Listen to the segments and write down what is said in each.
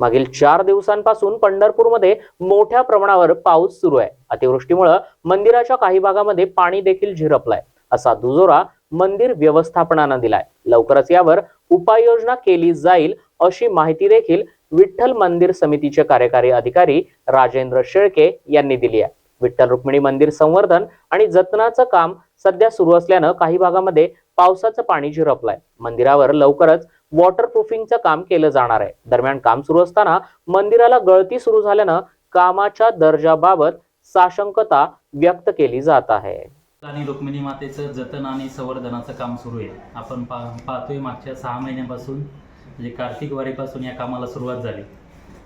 मागील चार दिवसांपासून पंढरपूरमध्ये मोठ्या प्रमाणावर पाऊस सुरू आहे. अतिवृष्टीमुळे मंदिराच्या काही भागामध्ये पाणी देखील झिरपलाय. असा दुजोरा मंदिर व्यवस्थापनानं दिलाय. लवकरच यावर उपाययोजना केली जाईल अशी माहिती देखील विठ्ठल मंदिर समितीचे कार्यकारी अधिकारी राजेंद्र शेळके यांनी दिली आहे. विठ्ठल रुक्मिणी मंदिर संवर्धन आणि जतनाचं काम सध्या सुरू असल्यानं काही भागामध्ये पावसाचं पाणी झिरपलंय. मंदिरावर लवकरच वॉटरप्रूफिंगचं काम केलं जाणार आहे. दरम्यान काम सुरू असताना मंदिराला गळती सुरू झाल्यानं कामाच्या दर्जाबाबत साशंकता व्यक्त केली जात आहे. आणि रुक्मिणी मातेचं जतन आणि संवर्धनाचं काम सुरू आहे. आपण पा पाहतोय मागच्या सहा महिन्यापासून म्हणजे कार्तिक वारीपासून या कामाला सुरुवात झाली.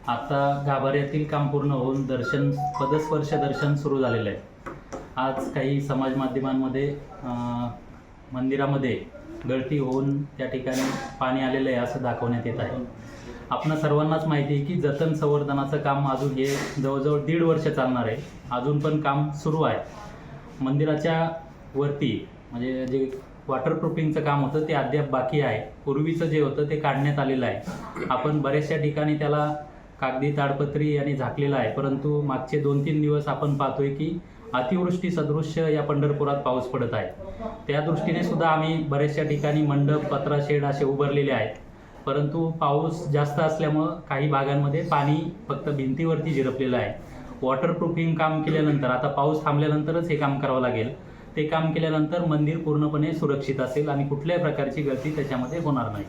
आता गाभाऱ्यातील काम पूर्ण होऊन दर्शन पदस्पर्श दर्शन सुरू झालेलं आहे. आज काही समाज माध्यमांमध्ये मंदिरामध्ये गळती होऊन त्या ठिकाणी पाणी आलेलं आहे असं दाखवण्यात येत आहे. आपण सर्वांनाच माहिती आहे की जतन संवर्धनाचं काम अजून हे जवळजवळ दीड वर्ष चालणार आहे. अजून पण काम सुरू आहे. मंदिराच्या वरती म्हणजे जे वॉटरप्रूफिंगचं काम होतं ते अद्याप बाकी आहे. पूर्वीचं जे होतं ते काढण्यात आलेलं आहे. आपण बऱ्याचशा ठिकाणी त्याला कागदी ताडपत्री आणि झाकलेलं आहे. परंतु मागचे दोन तीन दिवस आपण पाहतोय की अतिवृष्टी सदृश्य या पंढरपुरात पाऊस पडत आहे. त्या दृष्टीने सुद्धा आम्ही बऱ्याचशा ठिकाणी मंडप पत्रा शेड असे उभारलेले आहेत. परंतु पाऊस जास्त असल्यामुळं काही भागांमध्ये पाणी फक्त भिंतीवरती झिरपलेलं आहे. वॉटरप्रूफिंग काम केल्यानंतर आता पाऊस थांबल्यानंतरच हे काम करावं लागेल. ते काम केल्यानंतर मंदिर पूर्णपणे सुरक्षित असेल आणि कुठल्याही प्रकारची गळती त्याच्यामध्ये होणार नाही.